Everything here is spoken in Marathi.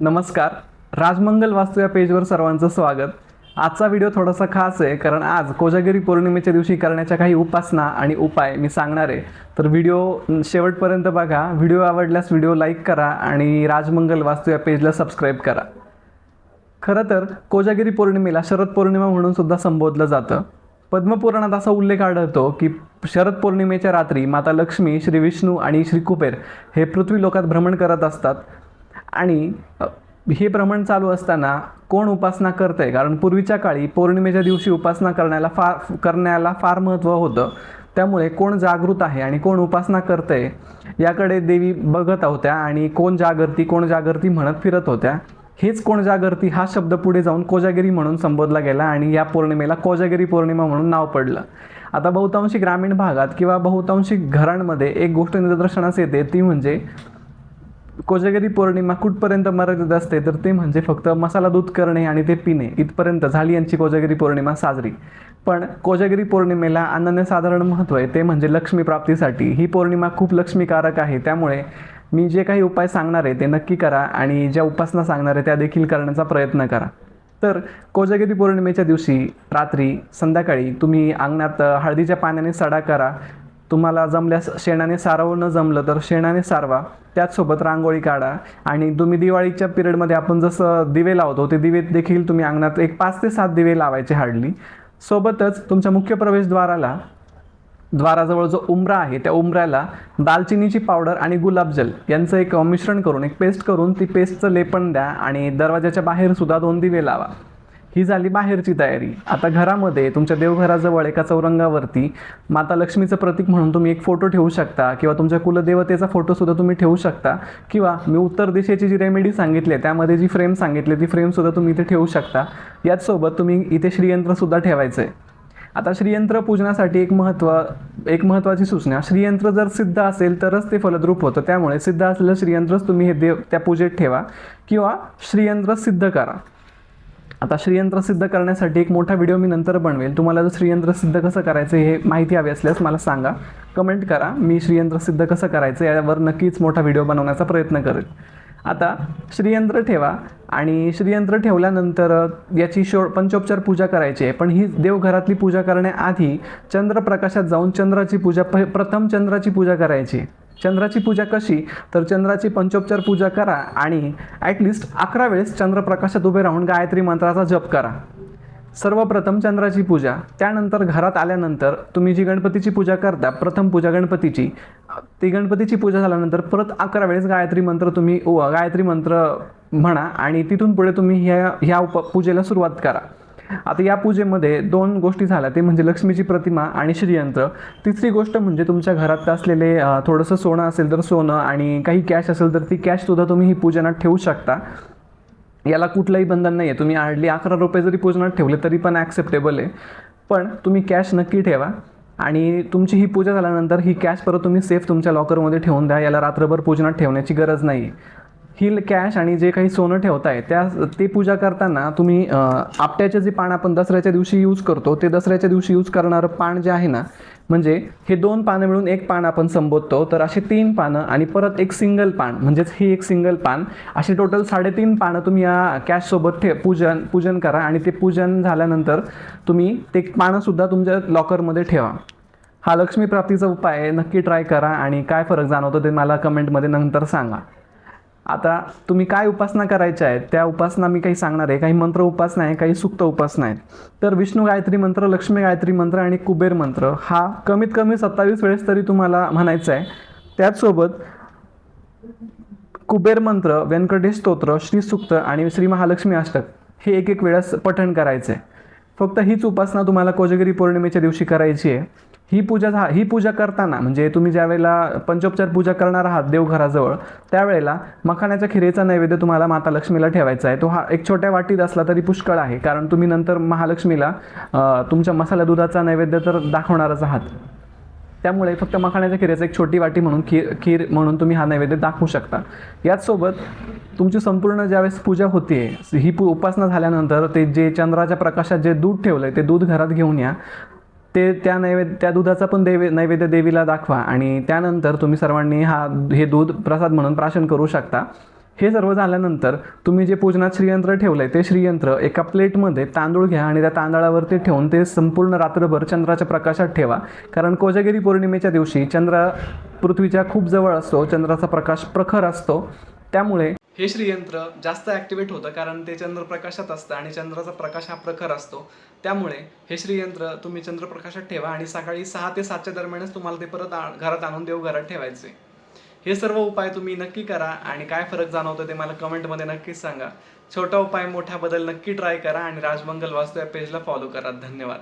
नमस्कार. राजमंगल वास्तू या पेजवर सर्वांचं स्वागत. आजचा व्हिडिओ थोडासा खास आहे कारण आज कोजागिरी पौर्णिमेच्या दिवशी करण्याच्या काही उपासना आणि उपाय मी सांगणार आहे. तर व्हिडिओ शेवटपर्यंत बघा. व्हिडिओ आवडल्यास व्हिडिओ लाईक करा आणि राजमंगल वास्तू या पेजला सबस्क्राईब करा. खरं तर कोजागिरी पौर्णिमेला शरद पौर्णिमा म्हणून सुद्धा संबोधलं जातं. पद्मपुराणात असा उल्लेख आढळतो की शरद पौर्णिमेच्या रात्री माता लक्ष्मी श्री विष्णू आणि श्री कुबेर हे पृथ्वी लोकात भ्रमण करत असतात. आणि हे भ्रमण चालू असताना कोण उपासना करतंय? कारण पूर्वीच्या काळी पौर्णिमेच्या दिवशी उपासना करण्याला फार करण्याला फार महत्त्व होतं. त्यामुळे कोण जागृत आहे आणि कोण उपासना करतंय याकडे देवी बघत होत्या आणि कोण जागर्ती कोण जागर्ती म्हणत फिरत होत्या. हेच कोण जागर्ती हा शब्द पुढे जाऊन कोजागिरी म्हणून संबोधला गेला आणि या पौर्णिमेला कोजागिरी पौर्णिमा म्हणून नाव पडलं. आता बहुतांशी ग्रामीण भागात किंवा बहुतांशी घरांमध्ये एक गोष्ट निदर्शनास येते ती म्हणजे कोजागिरी पौर्णिमा कुठपर्यंत मर्यादित असते तर ते म्हणजे फक्त मसाला दूध करणे आणि ते पिणे इथपर्यंत झाली यांची कोजागिरी पौर्णिमा साजरी. पण कोजागिरी पौर्णिमेला अनन्यसाधारण महत्त्व आहे ते म्हणजे लक्ष्मी प्राप्तीसाठी. ही पौर्णिमा खूप लक्ष्मीकारक आहे त्यामुळे मी जे काही उपाय सांगणार आहे ते नक्की करा आणि ज्या उपासना सांगणार आहे त्या देखील करण्याचा प्रयत्न करा. तर कोजागिरी पौर्णिमेच्या दिवशी रात्री संध्याकाळी तुम्ही अंगणात हळदीच्या पाण्याने सडा करा तुम्हाला जमल्यास शेणाने सारवं न जमलं तर शेणाने सारवा. त्याचसोबत रांगोळी काढा. आणि तुम्ही दिवाळीच्या पिरियडमध्ये आपण जसं दिवे लावतो ते दिवे देखील तुम्ही अंगणात एक पाच ते सात दिवे लावायचे हार्डली. सोबतच तुमच्या मुख्य प्रवेशद्वाराला द्वाराजवळ जो उमरा आहे त्या उमऱ्याला दालचिनीची पावडर आणि गुलाबजल यांचं एक मिश्रण करून एक पेस्ट करून ती पेस्टचं लेपन द्या आणि दरवाजाच्या बाहेर सुद्धा दोन दिवे लावा. ही झाली बाहेरची तयारी. आता घरामध्ये तुमच्या देवघराजवळ एका चौरंगावरती माता लक्ष्मीचं प्रतीक म्हणून तुम्ही एक फोटो ठेवू शकता किंवा तुमच्या कुलदेवतेचा फोटोसुद्धा तुम्ही ठेवू शकता किंवा मी उत्तर दिशेची जी रेमेडी सांगितली आहे त्यामध्ये जी फ्रेम सांगितली ती फ्रेमसुद्धा तुम्ही इथे ठेवू शकता. याचसोबत तुम्ही इथे श्रीयंत्रसुद्धा ठेवायचं आहे आता श्रीयंत्र पूजनासाठी एक महत्त्व एक महत्त्वाची सूचना. श्रीयंत्र जर सिद्ध असेल तरच ते फलद्रूप होतं. त्यामुळे सिद्ध असलेलं श्रीयंत्रच तुम्ही हे देव त्या पूजेत ठेवा किंवा श्रीयंत्र सिद्ध करा. आता श्रीयंत्र सिद्ध करण्यासाठी एक मोठा व्हिडिओ मी नंतर बनवेल. तुम्हाला जर श्रीयंत्र सिद्ध कसं करायचं हे माहिती हवी असल्यास मला सांगा. कमेंट करा मी श्रीयंत्र सिद्ध कसं करायचं यावर नक्कीच मोठा व्हिडिओ बनवण्याचा प्रयत्न करेल. आता श्रीयंत्र ठेवा आणि श्रीयंत्र ठेवल्यानंतर याची शो पंचोपचार पूजा करायची आहे. पण ही देवघरातली पूजा करण्याआधी चंद्रप्रकाशात जाऊन चंद्राची पूजा प प्रथम चंद्राची पूजा करायची चंद्राची पूजा कशी? तर चंद्राची पंचोपचार पूजा करा आणि ॲटलिस्ट अकरा वेळेस चंद्रप्रकाशात उभे राहून गायत्री मंत्राचा जप करा. सर्वप्रथम चंद्राची पूजा त्यानंतर घरात आल्यानंतर तुम्ही जी गणपतीची पूजा करता प्रथम पूजा गणपतीची ती गणपतीची पूजा झाल्यानंतर परत अकरा वेळेस गायत्री मंत्र तुम्ही गायत्री मंत्र म्हणा आणि तिथून पुढे तुम्ही ह्या ह्या उप पूजेला सुरुवात करा. आता या पूजेमध्ये दोन गोष्टी झाल्या. ते म्हणजे लक्ष्मीची प्रतिमा आणि श्रीयंत्र. तिसरी गोष्ट म्हणजे तुमच्या घरात असलेले थोडंसं सोनं असेल तर सोनं आणि काही कॅश असेल तर ती कॅशसुद्धा तुम्ही ही पूजनात ठेवू शकता. याला कुठलंही बंधन नाही आहे तुम्ही हार्डली अकरा रुपये जरी पूजनात ठेवले तरी पण ॲक्सेप्टेबल आहे. पण तुम्ही कॅश नक्की ठेवा आणि तुमची ही पूजा झाल्यानंतर ही कॅश परत तुम्ही सेफ तुमच्या लॉकरमध्ये ठेवून द्या. याला रात्रभर पूजनात ठेवण्याची गरज नाही हिल कॅश आणि जे काही सोनं ठेवताय त्या ते पूजा करताना तुम्ही आपट्याचे जे पान आपण दसऱ्याच्या दिवशी यूज करतो ते दसऱ्याच्या दिवशी यूज करणारं पान जे आहे ना म्हणजे हे दोन पानं मिळून एक पान आपण संबोधतो तर असे तीन पानं आणि परत एक सिंगल पान म्हणजेच हे एक सिंगल पान असे टोटल साडेतीन पानं तुम्ही या कॅशसोबत ठे पूजन पूजन करा आणि ते पूजन झाल्यानंतर तुम्ही ते पानंसुद्धा तुमच्या लॉकरमध्ये ठेवा. हा लक्ष्मी प्राप्तीचा उपाय आहे नक्की ट्राय करा आणि काय फरक जाणवतो ते मला कमेंटमध्ये नंतर सांगा. आता तुम्ही काय उपासना करायच्या आहेत? त्या उपासना मी काही सांगणार आहे. काही मंत्र उपासना आहे काही सुक्त उपासना आहेत. तर विष्णू गायत्री मंत्र लक्ष्मी गायत्री मंत्र आणि कुबेर मंत्र हा कमीत कमी सत्तावीस वेळेस तरी तुम्हाला म्हणायचा आहे. त्याचसोबत कुबेर मंत्र व्यंकटेश स्तोत्र श्रीसुक्त आणि श्री महालक्ष्मी अष्टक हे एक एक वेळेस पठण करायचं आहे फक्त हीच उपासना तुम्हाला कोजगिरी पौर्णिमेच्या दिवशी करायची आहे. ही पूजा झा ही पूजा करताना म्हणजे तुम्ही ज्यावेळेला पंचोपचार पूजा करणार आहात देवघराजवळ त्यावेळेला मखाण्याच्या खिरेचा नैवेद्य तुम्हाला माता लक्ष्मीला ठेवायचा आहे. तो हा एक छोट्या वाटीत असला तरी पुष्कळ आहे कारण तुम्ही नंतर महालक्ष्मीला तुमच्या मसाला दुधाचा नैवेद्य तर दाखवणारच आहात. त्यामुळे फक्त मखाण्याच्या खिरेचं एक छोटी वाटी म्हणून खीर खीर म्हणून तुम्ही हा नैवेद्य दाखवू शकता. याचसोबत तुमची संपूर्ण ज्यावेळेस पूजा होते ही पू उपासना झाल्यानंतर ते जे चंद्राच्या प्रकाशात जे दूध ठेवलं आहे ते दूध घरात घेऊन या. ते त्या नैवेद्य त्या दुधाचा पण देवे नैवेद्य देवीला दाखवा. आणि त्यानंतर तुम्ही सर्वांनी हा हे दूध प्रसाद म्हणून प्राशन करू शकता. हे सर्व झाल्यानंतर तुम्ही जे पूजनात श्रीयंत्र ठेवलंय ते श्रीयंत्र एका प्लेटमध्ये तांदूळ घ्या आणि त्या तांदळावरती ठेवून ते संपूर्ण रात्रभर चंद्राच्या प्रकाशात ठेवा. कारण कोजागिरी पौर्णिमेच्या दिवशी चंद्र पृथ्वीच्या खूप जवळ असतो चंद्राचा प्रकाश प्रखर असतो. त्यामुळे हे श्रीयंत्र जास्त ॲक्टिवेट होतं कारण ते चंद्रप्रकाशात असतं आणि चंद्राचा प्रकाश हा प्रखर असतो. त्यामुळे हे श्रीयंत्र तुम्ही चंद्रप्रकाशात ठेवा आणि सकाळी सहा ते सातच्या दरम्यानच तुम्हाला ते परत आ- घरात आणून देवघरात ठेवायचे. हे सर्व उपाय तुम्ही नक्की करा आणि काय फरक जाणवतो ते मला कमेंटमध्ये नक्कीच सांगा. छोटा उपाय मोठा बदल नक्की ट्राय करा आणि राजमंगल वास्तू या पेजला फॉलो करा. धन्यवाद.